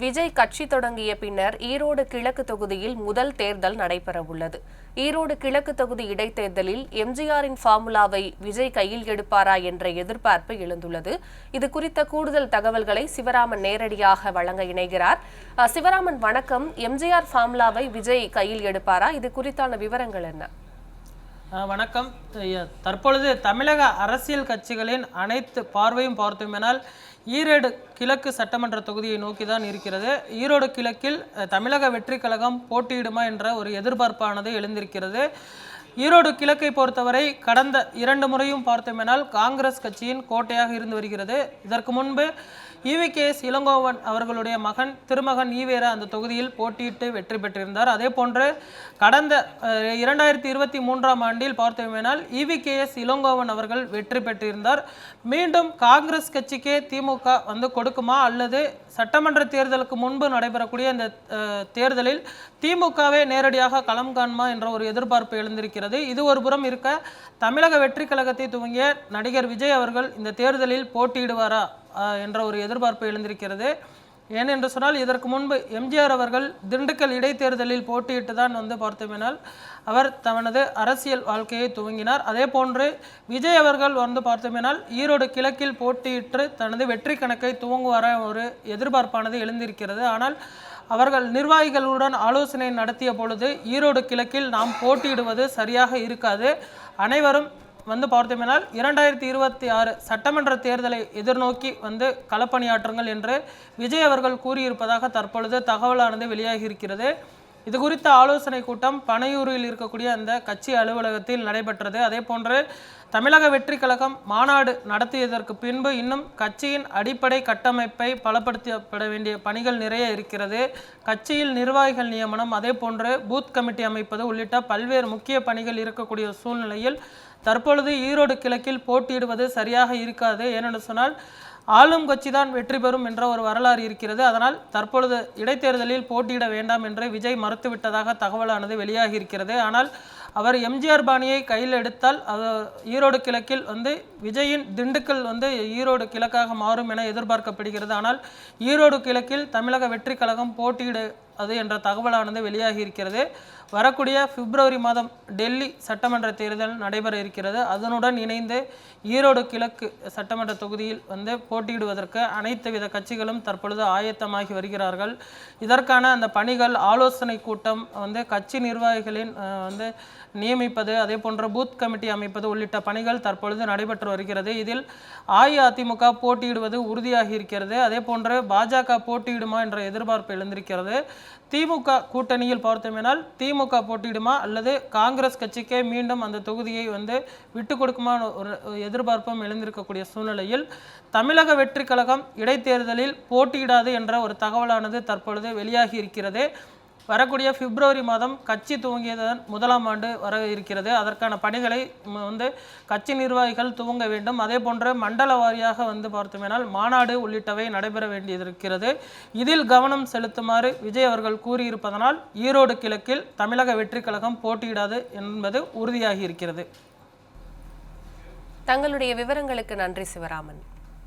விஜய் கட்சி தொடங்கிய பின்னர் ஈரோடு கிழக்கு தொகுதியில் முதல் தேர்தல் நடைபெறவுள்ளது. ஈரோடு கிழக்கு தொகுதி இடைத்தேர்தலில் எம்ஜிஆரின் ஃபார்முலாவை விஜய் கையில் எடுப்பாரா என்ற எதிர்பார்ப்பு எழுந்துள்ளது. இது குறித்த கூடுதல் தகவல்களை சிவராமன் நேரடியாக வழங்க இணைகிறார். அஹ், சிவராமன் வணக்கம். எம்ஜிஆர் ஃபார்முலாவை விஜய் கையில் எடுப்பாரா? இது குறித்தான விவரங்கள் என்ன? வணக்கம். தற்பொழுது தமிழக அரசியல் கட்சிகளின் அனைத்து பார்வையும் பார்த்தோமெனால் ஈரோடு கிழக்கு சட்டமன்ற தொகுதியை நோக்கி தான் இருக்கிறது. ஈரோடு கிழக்கில் தமிழக வெற்றி கழகம் போட்டியிடுமா என்ற ஒரு எதிர்பார்ப்பானது எழுந்திருக்கிறது. ஈரோடு கிழக்கை பொறுத்தவரை கடந்த இரண்டு முறையும் பார்த்தோமேனால் காங்கிரஸ் கட்சியின் கோட்டையாக இருந்து வருகிறது. இதற்கு முன்பு இவிகேஎஸ் இளங்கோவன் அவர்களுடைய மகன் திருமகன் ஈவேரா அந்த தொகுதியில் போட்டியிட்டு வெற்றி பெற்றிருந்தார். அதே போன்று கடந்த இரண்டாயிரத்தி இருபத்தி மூன்றாம் ஆண்டில் பார்த்தோமேனால் இவிகேஎஸ் இளங்கோவன் அவர்கள் வெற்றி பெற்றிருந்தார். மீண்டும் காங்கிரஸ் கட்சிக்கே திமுக வந்து கொடுக்குமா? அல்லது சட்டமன்ற தேர்தலுக்கு முன்பு நடைபெறக்கூடிய இந்த தேர்தலில் திமுகவே நேரடியாக களம் காண்மா என்ற ஒரு எதிர்பார்ப்பு எழுந்திருக்கிறது. இது ஒரு புறம் இருக்க தமிழக வெற்றி கழகத்தை துவங்கிய நடிகர் விஜய் அவர்கள் இந்த தேர்தலில் போட்டியிடுவாரா என்ற ஒரு எதிர்பார்ப்பு எழுந்திருக்கிறது. ஏனென்று சொன்னால் இதற்கு முன்பு எம்ஜிஆர் அவர்கள் திண்டுக்கல் இடைத்தேர்தலில் போட்டியிட்டு தான் வந்து பார்த்தோமேனால் அவர் தனது அரசியல் வாழ்க்கையை துவங்கினார். அதே போன்று விஜய் அவர்கள் வந்து பார்த்தோமேனால் ஈரோடு கிழக்கில் போட்டியிட்டு தனது வெற்றி கணக்கை துவங்குவார ஒரு எதிர்பார்ப்பானது எழுந்திருக்கிறது. ஆனால் அவர்கள் நிர்வாகிகளுடன் ஆலோசனை நடத்திய பொழுது ஈரோடு கிழக்கில் நாம் போட்டியிடுவது சரியாக இருக்காது. அனைவரும் வந்து பார்த்தோமெனால் இரண்டாயிரத்தி இருபத்தி ஆறு சட்டமன்ற தேர்தலை எதிர்நோக்கி வந்து களப்பணியாற்றுங்கள் என்று விஜய் அவர்கள் கூறியிருப்பதாக தற்பொழுது தகவலானது வெளியாகி இருக்கிறது இது குறித்த ஆலோசனை கூட்டம் பனையூரில் இருக்கக்கூடிய அந்த கட்சி அலுவலகத்தில் நடைபெற்றது. அதே போன்று தமிழக வெற்றி கழகம் மாநாடு நடத்தியதற்கு பின்பு இன்னும் கட்சியின் அடிப்படை கட்டமைப்பை பலப்படுத்தப்பட வேண்டிய பணிகள் நிறைய இருக்கிறது. கட்சியில் நிர்வாகிகள் நியமனம் அதே போன்று பூத் கமிட்டி அமைப்பது உள்ளிட்ட பல்வேறு முக்கிய பணிகள் இருக்கக்கூடிய சூழ்நிலையில் தற்பொழுது ஈரோடு கிழக்கில் போட்டியிடுவது சரியாக இருக்காது. ஏனென்று சொன்னால் ஆளும் கட்சி தான் வெற்றி பெறும் என்ற ஒரு வரலாறு இருக்கிறது. அதனால் தற்பொழுது இடைத்தேர்தலில் போட்டியிட வேண்டாம் என்று விஜய் மறுத்துவிட்டதாக தகவலானது வெளியாகி இருக்கிறது. ஆனால் அவர் எம்ஜிஆர் பாணியை கையில் எடுத்தால் அது ஈரோடு கிழக்கில் வந்து விஜயின் திண்டுக்கல் வந்து ஈரோடு கிழக்காக மாறும் என எதிர்பார்க்கப்படுகிறது. ஆனால் ஈரோடு கிழக்கில் தமிழக வெற்றி கழகம் போட்டியிட அது என்ற தகவலானது வெளியாகி இருக்கிறது. வரக்கூடிய பிப்ரவரி மாதம் டெல்லி சட்டமன்ற தேர்தல் நடைபெற இருக்கிறது. அதனுடன் இணைந்து ஈரோடு கிழக்கு சட்டமன்ற தொகுதியில் வந்து போட்டியிடுவதற்கு அனைத்து வித கட்சிகளும் தற்பொழுது ஆயத்தமாகி வருகிறார்கள். இதற்கான அந்த பணிகள் ஆலோசனை கூட்டம் வந்து கட்சி நிர்வாகிகளின் வந்து நியமிப்பது அதே போன்ற பூத் கமிட்டி அமைப்பது உள்ளிட்ட பணிகள் தற்பொழுது நடைபெற்று வருகிறது. இதில் அஇஅதிமுக போட்டியிடுவது உறுதியாகி இருக்கிறது. அதே போன்று பாஜக போட்டியிடுமா என்ற எதிர்பார்ப்பு எழுந்திருக்கிறது. திமுக கூட்டணியில் பார்த்தோமேனால் திமுக போட்டியிடுமா அல்லது காங்கிரஸ் கட்சிக்கே மீண்டும் அந்த தொகுதியை வந்து விட்டு கொடுக்குமா ஒரு எதிர்பார்ப்பும் எழுந்திருக்கக்கூடிய சூழ்நிலையில் தமிழக வெற்றி கழகம் இடைத்தேர்தலில் போட்டியிடாது என்ற ஒரு தகவலானது தற்பொழுது வெளியாகி இருக்கிறது. வரக்கூடிய பிப்ரவரி மாதம் கட்சி துவங்கியதன் முதலாம் ஆண்டு வர இருக்கிறது. அதற்கான பணிகளை வந்து கட்சி நிர்வாகிகள் துவங்க வேண்டும். அதே போன்று மண்டல வாரியாக வந்து பார்த்தோமேனால் மாநாடு உள்ளிட்டவை நடைபெற வேண்டியிருக்கிறது. இதில் கவனம் செலுத்துமாறு விஜய் அவர்கள் கூறியிருப்பதனால் ஈரோடு கிழக்கில் தமிழக வெற்றி கழகம் போட்டியிடாது என்பது உறுதியாகி இருக்கிறது தங்களுடைய விவரங்களுக்கு நன்றி சிவராமன்.